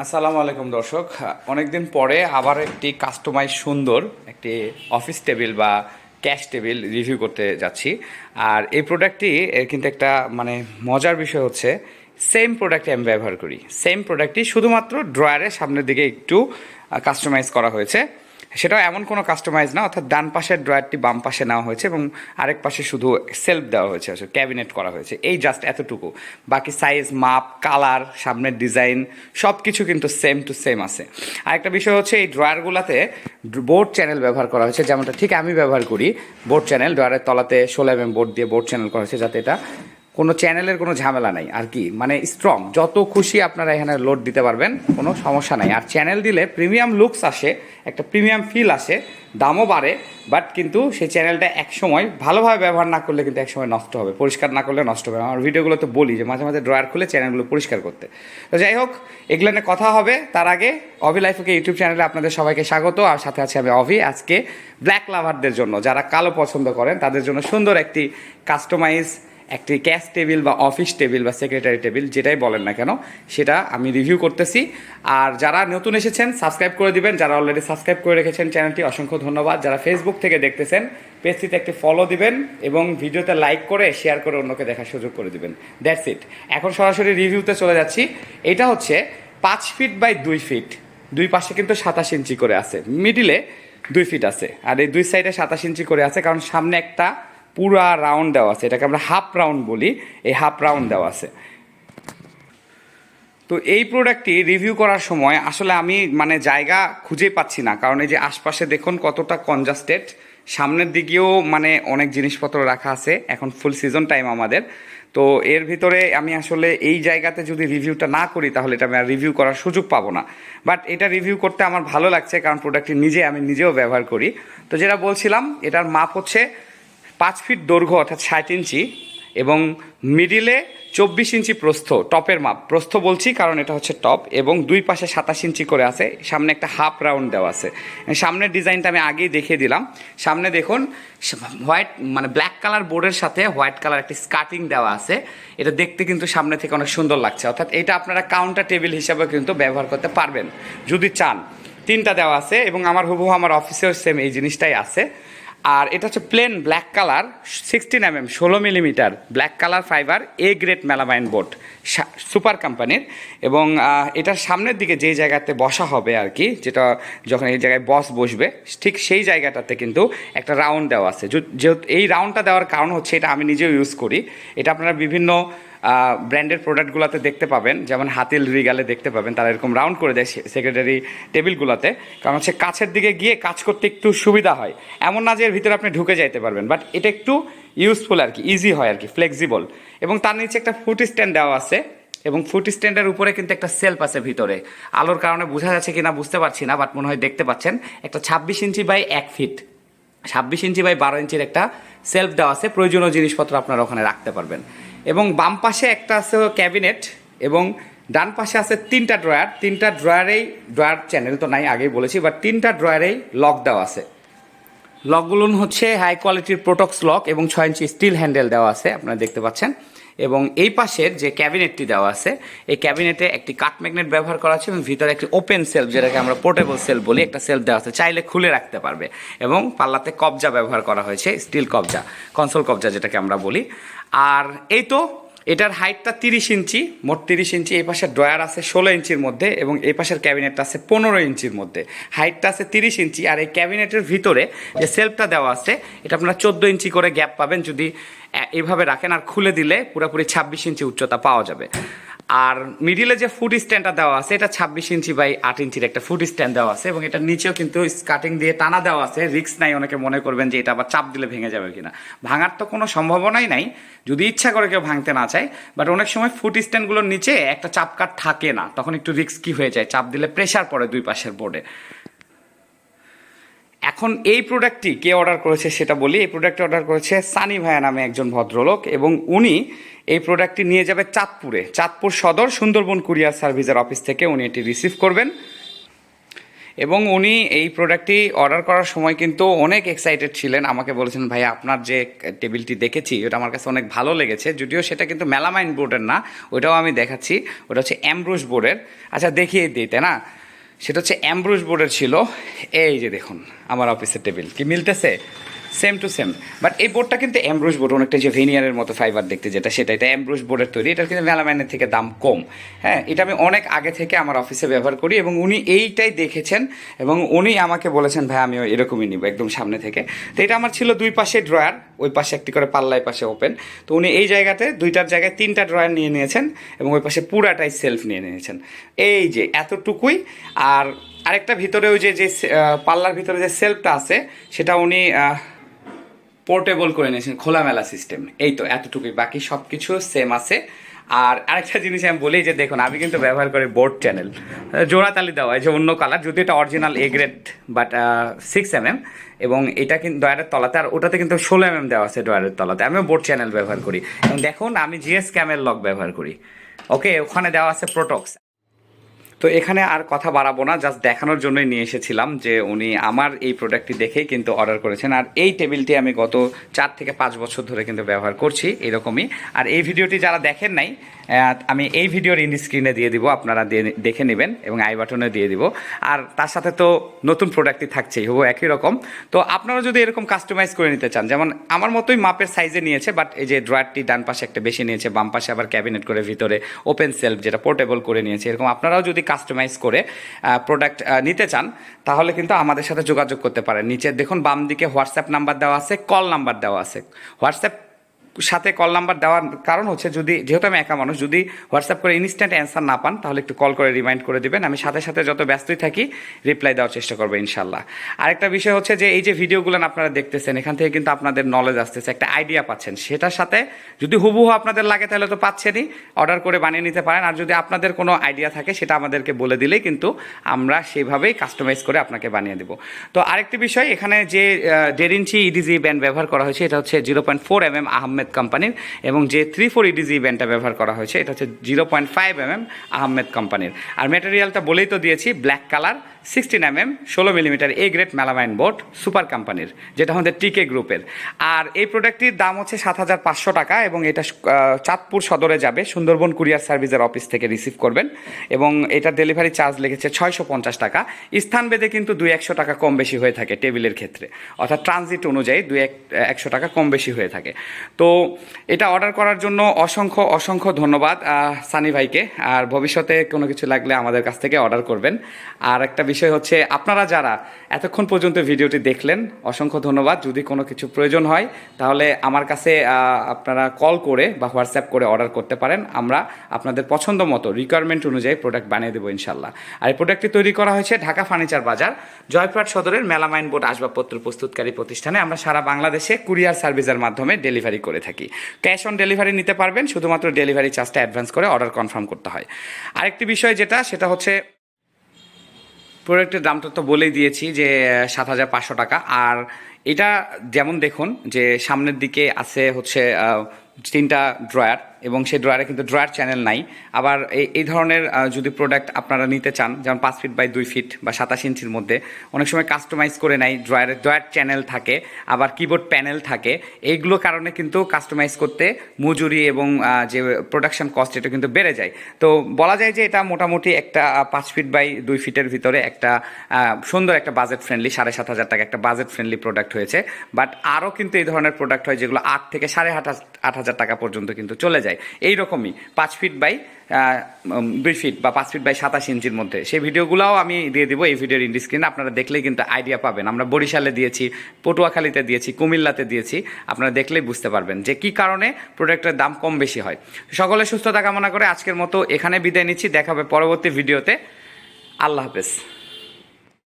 আসসালামু আলাইকুম দর্শক। অনেকদিন পরে আবার একটি কাস্টমাইজ সুন্দর একটি অফিস টেবিল বা ক্যাশ টেবিল রিভিউ করতে যাচ্ছি। আর এই প্রোডাক্টটি কিন্তু একটা মানে মজার বিষয় হচ্ছে সেম প্রোডাক্টটি আমি ব্যবহার করি। সেম প্রোডাক্টটি শুধুমাত্র ড্রয়ারের সামনের দিকে একটু কাস্টমাইজ করা হয়েছে। সেটাও এমন কোনো কাস্টমাইজ না, অর্থাৎ ডান পাশের ড্রয়ারটি বাম পাশে নেওয়া হয়েছে এবং আরেক পাশে শুধু সেলফ দেওয়া হয়েছে, আসলে ক্যাবিনেট করা হয়েছে। এই জাস্ট এতটুকু। বাকি সাইজ মাপ কালার সামনের ডিজাইন সব কিছু কিন্তু সেম টু সেম আছে। আরেকটা বিষয় হচ্ছে এই ড্রয়ারগুলোতে বোর্ড চ্যানেল ব্যবহার করা হয়েছে, যেমনটা ঠিক আমি ব্যবহার করি। বোর্ড চ্যানেল ড্রয়ারের তলাতে ষোলো এম বোর্ড দিয়ে বোর্ড চ্যানেল করা হয়েছে যাতে এটা কোনো চ্যানেলের কোনো ঝামেলা নাই, আর কি? মানে স্ট্রং যত খুশি আপনারা এখানে লোড দিতে পারবেন, কোনো সমস্যা নাই। আর চ্যানেল দিলে প্রিমিয়াম লুকস আসে, একটা প্রিমিয়াম ফিল আসে, দামও বাড়ে বাট কিন্তু সেই চ্যানেলটা একসময় ভালোভাবে ব্যবহার না করলে কিন্তু একসময় নষ্ট হবে, পরিষ্কার না করলে নষ্ট হবে। আমার ভিডিওগুলোতে বলি যে মাঝে মাঝে ড্রয়ার খুলে চ্যানেলগুলো পরিষ্কার করতে। তো যাই হোক এগুলো নিয়ে কথা হবে। তার আগে অভি লাইফকে ইউটিউব চ্যানেলে আপনাদের সবাইকে স্বাগত, আর সাথে আছে আমি অভি। আজকে ব্ল্যাক লাভারদের জন্য, যারা কালো পছন্দ করেন, তাদের জন্য সুন্দর একটি কাস্টমাইজ একটি ক্যাশ টেবিল বা অফিস টেবিল বা সেক্রেটারি টেবিল, যেটাই বলেন না কেন, সেটা আমি রিভিউ করতেছি। আর যারা নতুন এসেছেন, সাবস্ক্রাইব করে দিবেন। যারা অলরেডি সাবস্ক্রাইব করে রেখেছেন চ্যানেলটি, অসংখ্য ধন্যবাদ। যারা ফেসবুক থেকে দেখতেছেন, পেজটিতে একটি ফলো দিবেন এবং ভিডিওতে লাইক করে শেয়ার করে অন্যকে দেখার সুযোগ করে দিবেন। দ্যাটস ইট এখন সরাসরি রিভিউতে চলে যাচ্ছি। এটা হচ্ছে পাঁচ ফিট বাই দুই ফিট দুই পাশে কিন্তু সাতাশ ইঞ্চি করে আছে। মিডিলে দুই ফিট আছে। আর এই দুই সাইডে সাতাশ ইঞ্চি করে আছে, কারণ সামনে একটা পুরা রাউন্ড দেওয়া আছে। এটাকে আমরা হাফ রাউন্ড বলি। এই হাফ রাউন্ড দেওয়া আছে। তো এই প্রোডাক্টটি রিভিউ করার সময় আসলে আমি মানে জায়গা খুঁজে পাচ্ছি না। কারণ এই যে আশপাশে দেখুন কতটা কনজাস্টেড সামনের দিকেও মানে অনেক জিনিসপত্র রাখা আছে। এখন ফুল সিজন টাইম আমাদের। তো এর ভিতরে আমি আসলে এই জায়গাতে যদি রিভিউটা না করি, তাহলে এটা আমি আর রিভিউ করার সুযোগ পাবো না। বাট এটা রিভিউ করতে আমার ভালো লাগছে, কারণ প্রোডাক্টটি নিজে আমি নিজেও ব্যবহার করি। তো যেটা বলছিলাম, এটার মাপ হচ্ছে পাঁচ ফিট দৈর্ঘ্য অর্থাৎ ষাট ইঞ্চি এবং মিডিলে চব্বিশ ইঞ্চি প্রস্থ, টপের মাপ। প্রস্থ বলছি কারণ এটা হচ্ছে টপ এবং দুই পাশে সাতাশ ইঞ্চি করে আছে। সামনে একটা হাফ রাউন্ড দেওয়া আছে। সামনের ডিজাইনটা আমি আগেই দেখিয়ে দিলাম। সামনে দেখুন, হোয়াইট মানে ব্ল্যাক কালার বোর্ডের সাথে হোয়াইট কালার একটি স্কার্টিং দেওয়া আছে। এটা দেখতে কিন্তু সামনে থেকে অনেক সুন্দর লাগছে। অর্থাৎ এটা আপনারা কাউন্টার টেবিল হিসাবে কিন্তু ব্যবহার করতে পারবেন। যদি চান, তিনটা দেওয়া আছে এবং আমার হুবহু আমার অফিসেও সেম এই জিনিসটাই আছে। আর এটা হচ্ছে plain black colour sixteen M M ষোলো millimetre black colour fibre A grade melamine board super কোম্পানির এবং এটার সামনের দিকে যেই জায়গাতে বসা হবে আর কি, যেটা যখন এই জায়গায় বস বসবে, ঠিক সেই জায়গাটাতে কিন্তু একটা রাউন্ড দেওয়া আছে। যেহেতু এই রাউন্ডটা দেওয়ার কারণ হচ্ছে এটা আমি নিজেও ইউজ করি। এটা আপনারা বিভিন্ন ব্র্যান্ডের প্রোডাক্টগুলোতে দেখতে পাবেন। যেমন হাতিল রিগালে দেখতে পাবেন। তারা এরকম রাউন্ড করে দেয় সেক্রেটারি টেবিলগুলোতে কারণ হচ্ছে কাছের দিকে গিয়ে কাজ করতে একটু সুবিধা হয়। এমন না যে এর ভিতরে আপনি ঢুকে যাইতে পারবেন। বাট এটা একটু ইউজফুল আর কি ইজি হয় আর কি ফ্লেক্সিবল এবং তার নিচে একটা ফুট স্ট্যান্ড দেওয়া আছে। এবং ফুট স্ট্যান্ডের উপরে কিন্তু একটা সেলফ আছে ভিতরে। আলোর কারণে বোঝা যাচ্ছে কিনা, বুঝতে পারছি না বাট মনে হয় দেখতে পাচ্ছেন। একটা ছাব্বিশ ইঞ্চি বাই এক ফিট ছাব্বিশ ইঞ্চি বাই বারো ইঞ্চির একটা সেলফ দেওয়া আছে। প্রয়োজনীয় জিনিসপত্র আপনারা ওখানে রাখতে পারবেন। এবং বাম পাশে একটা আছে ক্যাবিনেট এবং ডান পাশে আছে তিনটা ড্রয়ার। তিনটা ড্রয়ারেই ড্রয়ার চ্যানেল তো নাই, আগেই বলেছি বাট তিনটা ড্রয়ারেই লক দেওয়া আছে। লকগুলো হচ্ছে হাই কোয়ালিটির প্রোটক্স লক এবং ছয় ইঞ্চি স্টিল হ্যান্ডেল দেওয়া আছে, আপনারা দেখতে পাচ্ছেন। এবং এই পাশের যে ক্যাবিনেটটি দেওয়া আছে, এই ক্যাবিনেটে একটি কাট ম্যাগনেট ব্যবহার করা আছে এবং ভিতরে একটি ওপেন সেলফ যেটাকে আমরা পোর্টেবল সেলফ বলি, একটা সেলফ দেওয়া আছে। চাইলে খুলে রাখতে পারবে এবং পাল্লাতে কবজা ব্যবহার করা হয়েছে স্টিল কবজা কনসোল কবজা যেটাকে আমরা বলি। আর এই তো এটার হাইটটা তিরিশ ইঞ্চি, মোট তিরিশ ইঞ্চি, এই পাশের ড্রয়ার আছে ষোলো ইঞ্চির মধ্যে এবং এই পাশের ক্যাবিনেটটা আছে পনেরো ইঞ্চির মধ্যে। হাইটটা আছে তিরিশ ইঞ্চি আর এই ক্যাবিনেটের ভিতরে যে সেলফটা দেওয়া আছে, এটা আপনারা চোদ্দ ইঞ্চি করে গ্যাপ পাবেন যদি এভাবে রাখেন আর খুলে দিলে পুরোপুরি ছাব্বিশ ইঞ্চি উচ্চতা পাওয়া যাবে। আর মিডিলে যে ফুট স্ট্যান্ডটা দেওয়া আছে, এটা ছাব্বিশ ইঞ্চি বাই আট ইঞ্চির একটা ফুট স্ট্যান্ড দেওয়া আছে, এবং এটা নিচেও কিন্তু কাটিং দিয়ে টানা দেওয়া আছে। রিক্স নাই, অনেকে মনে করবেন যে এটা আবার চাপ দিলে ভেঙে যাবে কিনা। ভাঙার তো কোনো সম্ভাবনাই নাই, যদি ইচ্ছা করে কেউ ভাঙতে না চায় বাট অনেক সময় ফুট স্ট্যান্ডগুলোর নিচে একটা চাপ কাঠ থাকে না, তখন একটু রিক্স কি হয়ে যায়, চাপ দিলে প্রেশার পড়ে দুই পাশের বোর্ডে এখন এই প্রোডাক্টটি কে অর্ডার করেছে সেটা বলি। এই প্রোডাক্টটি অর্ডার করেছে সানি ভাইয়া নামে একজন ভদ্রলোক এবং উনি এই প্রোডাক্টটি নিয়ে যাবে চাঁদপুরে। চাঁদপুর সদর সুন্দরবন কুরিয়ার সার্ভিসের অফিস থেকে উনি এটি রিসিভ করবেন। এবং উনি এই প্রোডাক্টটি অর্ডার করার সময় কিন্তু অনেক এক্সাইটেড ছিলেন। আমাকে বলেছেন ভাই আপনার যে টেবিলটি দেখেছি ওটা আমার কাছে অনেক ভালো লেগেছে। যদিও সেটা কিন্তু মেলামাইন বোর্ডের না, ওটাও আমি দেখাচ্ছি। ওটা হচ্ছে অ্যামব্রুশ বোর্ডের আচ্ছা দেখিয়ে দিই, তাই না? সেটা হচ্ছে অ্যাম্ব্রুশ বোর্ডের ছিল। এই যে দেখুন আমার অফিসের টেবিল কি মিলতেছে? সেম টু সেম বাট এই বোর্ডটা কিন্তু অ্যামব্রুশ বোর্ড অনেকটা যে ভেনিয়ারের মতো ফাইবার দেখতে যেটা সেটা, এটা অ্যামব্রুশ বোর্ডের তৈরি। এটার কিন্তু মেলামাইনের থেকে দাম কম। হ্যাঁ এটা আমি অনেক আগে থেকে আমার অফিসে ব্যবহার করি এবং উনি এইটাই দেখেছেন এবং উনি আমাকে বলেছেন, ভাই আমি এরকমই নিব একদম সামনে থেকে। তো এটা আমার ছিল দুই পাশে ড্রয়ার ওই পাশে একটি করে পাল্লায় পাশে ওপেন তো উনি এই জায়গাতে দুইটার জায়গায় তিনটা ড্রয়ার নিয়ে নিয়েছেন এবং ওই পাশে পুরাটাই সেলফ নিয়ে নিয়েছেন। এই যে, এতটুকুই। আর আরেকটা ভিতরে ওই যে যে পাল্লার ভিতরে যে সেলফটা আছে, সেটা উনি পোর্টেবল করে নিয়েছেন, খোলামেলা সিস্টেম এই তো, এতটুকুই। বাকি সব কিছু সেম আছে। আর আরেকটা জিনিস আমি বলি যে, দেখুন, আমি কিন্তু ব্যবহার করি বোর্ড চ্যানেল জোড়াতালি দেওয়া, এই যে অন্য কালার যদি এটা original A grade but six M M এবং এটা কিন্তু ডয়ারের তলাতে, আর ওটাতে কিন্তু ষোলো এম এম দেওয়া আছে ডয়ারের তলাতে। আমিও বোর্ড চ্যানেল ব্যবহার করি। এবং দেখুন, আমি জিএস ক্যামের লক ব্যবহার করি। ওকে ওখানে দেওয়া আছে প্রোটক্স তো এখানে আর কথা বাড়াবো না জাস্ট দেখানোর জন্যই নিয়ে এসেছিলাম যে উনি আমার এই প্রোডাক্টটি দেখেই কিন্তু অর্ডার করেছেন। আর এই টেবিলটি আমি গত চার থেকে পাঁচ বছর ধরে কিন্তু ব্যবহার করছি এরকমই। আর এই ভিডিওটি যারা দেখেন নাই আমি এই ভিডিওর ইন্ডি স্ক্রিনে দিয়ে দিব, আপনারা দেখে নেবেন এবং আই বাটনে দিয়ে দিব। আর তার সাথে তো নতুন প্রোডাক্টই থাকছেই হব একই রকম। তো আপনারা যদি এরকম কাস্টমাইজ করে নিতে চান, যেমন আমার মতোই মাপের সাইজে নিয়েছে বাট এই যে ড্রয়ারটি ডান পাশে একটা বেশি নিয়েছে, বাম পাশে আবার ক্যাবিনেট করে ভিতরে ওপেন সেলফ যেটা পোর্টেবল করে নিয়েছে, এরকম আপনারাও যদি কাস্টমাইজ করে প্রোডাক্ট নিতে চান, তাহলে কিন্তু আমাদের সাথে যোগাযোগ করতে পারেন। নিচে দেখুন বাম দিকে হোয়াটসঅ্যাপ নাম্বার দেওয়া আছে কল নাম্বার দেওয়া আছে। হোয়াটসঅ্যাপ সাথে কল নাম্বার দেওয়ার কারণ হচ্ছে যদি, যেহেতু আমি একা মানুষ, যদি হোয়াটসঅ্যাপ করে ইনস্ট্যান্ট অ্যান্সার না পান, তাহলে একটু কল করে রিমাইন্ড করে দেবেন। আমি সাথে সাথে যত ব্যস্তই থাকি রিপ্লাই দেওয়ার চেষ্টা করব ইনশাল্লাহ। আরেকটা বিষয় হচ্ছে যে, এই যে ভিডিওগুলো আপনারা দেখতেছেন, এখান থেকে কিন্তু আপনাদের নলেজ আসতেছে, একটা আইডিয়া পাচ্ছেন। সেটার সাথে যদি হুবহু আপনাদের লাগে, তাহলে তো পাচ্ছেনই। অর্ডার করে বানিয়ে নিতে পারেন। আর যদি আপনাদের কোনো আইডিয়া থাকে, সেটা আমাদেরকে বলে দিলেই কিন্তু আমরা সেভাবেই কাস্টমাইজ করে আপনাকে বানিয়ে দেবো। তো আরেকটি বিষয়, এখানে যে ইঞ্চি ইডিজি ব্যান্ড ব্যবহার করা হয়েছে, এটা হচ্ছে zero point four M M Ahmed কোম্পানির এবং যে থ্রি ফোর ইডিজি ব্যান্ডটা ব্যবহার করা হয়েছে, এটা হচ্ছে zero point five M M Ahmed কোম্পানির। আর ম্যাটেরিয়ালটা বলেই তো দিয়েছি black colour sixteen M M ষোলো millimetre A grade melamine board super কোম্পানির যেটা আমাদের টিকে গ্রুপের আর এই প্রোডাক্টটির দাম হচ্ছে সাত হাজার পাঁচশো টাকা এবং এটা চাঁদপুর সদরে যাবে, সুন্দরবন কুরিয়ার সার্ভিসের অফিস থেকে রিসিভ করবেন। এবং এটা ডেলিভারি চার্জ লেগেছে ছয়শো পঞ্চাশ টাকা। স্থান ভেদে কিন্তু দুই একশো টাকা কম বেশি হয়ে থাকে টেবিলের ক্ষেত্রে। অর্থাৎ ট্রানজিট অনুযায়ী দুই এক একশো টাকা কম বেশি হয়ে থাকে। তো এটা অর্ডার করার জন্য অসংখ্য অসংখ্য ধন্যবাদ সানি ভাইকে। আর ভবিষ্যতে কোনো কিছু লাগলে আমাদের কাছ থেকে অর্ডার করবেন। আর একটা বিষয় হচ্ছে আপনারা যারা এতক্ষণ পর্যন্ত ভিডিওটি দেখলেন, অসংখ্য ধন্যবাদ। যদি কোনো কিছু প্রয়োজন হয়, তাহলে আমার কাছে আপনারা কল করে বা হোয়াটসঅ্যাপ করে অর্ডার করতে পারেন। আমরা আপনাদের পছন্দ মতো রিকোয়ারমেন্ট অনুযায়ী প্রোডাক্ট বানিয়ে দেবো ইনশাল্লাহ আর এই প্রোডাক্টটি তৈরি করা হয়েছে ঢাকা ফার্নিচার বাজার, জয়পুরহাট সদরের মেলামাইন বোর্ড আসবাবপত্র প্রস্তুতকারী প্রতিষ্ঠানে। আমরা সারা বাংলাদেশে কুরিয়ার সার্ভিসের মাধ্যমে ডেলিভারি করে থাকি। ক্যাশ অন ডেলিভারি নিতে পারবেন, শুধুমাত্র ডেলিভারি চার্জটা অ্যাডভান্স করে অর্ডার কনফার্ম করতে হয়। আরেকটি বিষয় যেটা, সেটা হচ্ছে প্রোডাক্টের দামটা তো বলেই দিয়েছি যে সাত হাজার পাঁচশো টাকা। আর এটা যেমন দেখুন যে, সামনের দিকে আছে হচ্ছে তিনটা ড্রয়ার এবং সেই ড্রয়ারে কিন্তু ড্রয়ার চ্যানেল নাই। আবার এই ধরনের যদি প্রোডাক্ট আপনারা নিতে চান, যেমন পাঁচ ফিট বাই দুই ফিট বা সাতাশ ইঞ্চির মধ্যে, অনেক সময় কাস্টমাইজ করে নেয় ড্রয়ারের ড্রয়ার চ্যানেল থাকে, আবার কিবোর্ড প্যানেল থাকে এইগুলো কারণে কিন্তু কাস্টমাইজ করতে মজুরি এবং যে প্রোডাকশন কস্ট এটা কিন্তু বেড়ে যায়। তো বলা যায় যে এটা মোটামুটি একটা পাঁচ ফিট বাই দুই ফিটের ভিতরে একটা সুন্দর একটা বাজেট ফ্রেন্ডলি সাড়ে সাত হাজার টাকা একটা বাজেট ফ্রেন্ডলি প্রোডাক্ট হয়েছে। বাট আরও কিন্তু এই ধরনের প্রোডাক্ট হয় যেগুলো আট থেকে সাড়ে আট আট হাজার টাকা পর্যন্ত কিন্তু চলে যায়। এই রকমই পাঁচ ফিট বাই দুই ফিট বা পাঁচ ফিট বাই সাতাশ ইঞ্চির মধ্যে। সেই ভিডিওগুলোও আমি দিয়ে দিব এই ভিডিওর ইন্ডি স্ক্রিনে আপনারা দেখলেই কিন্তু আইডিয়া পাবেন। আমরা বরিশালে দিয়েছি, পটুয়াখালীতে দিয়েছি, কুমিল্লাতে দিয়েছি, আপনারা দেখলেই বুঝতে পারবেন যে কি কারণে প্রোডাক্টের দাম কম বেশি হয়। সকলে সুস্থতা কামনা করে আজকের মতো এখানে বিদায় নিচ্ছি, দেখাবে পরবর্তী ভিডিওতে। আল্লাহ হাফেজ।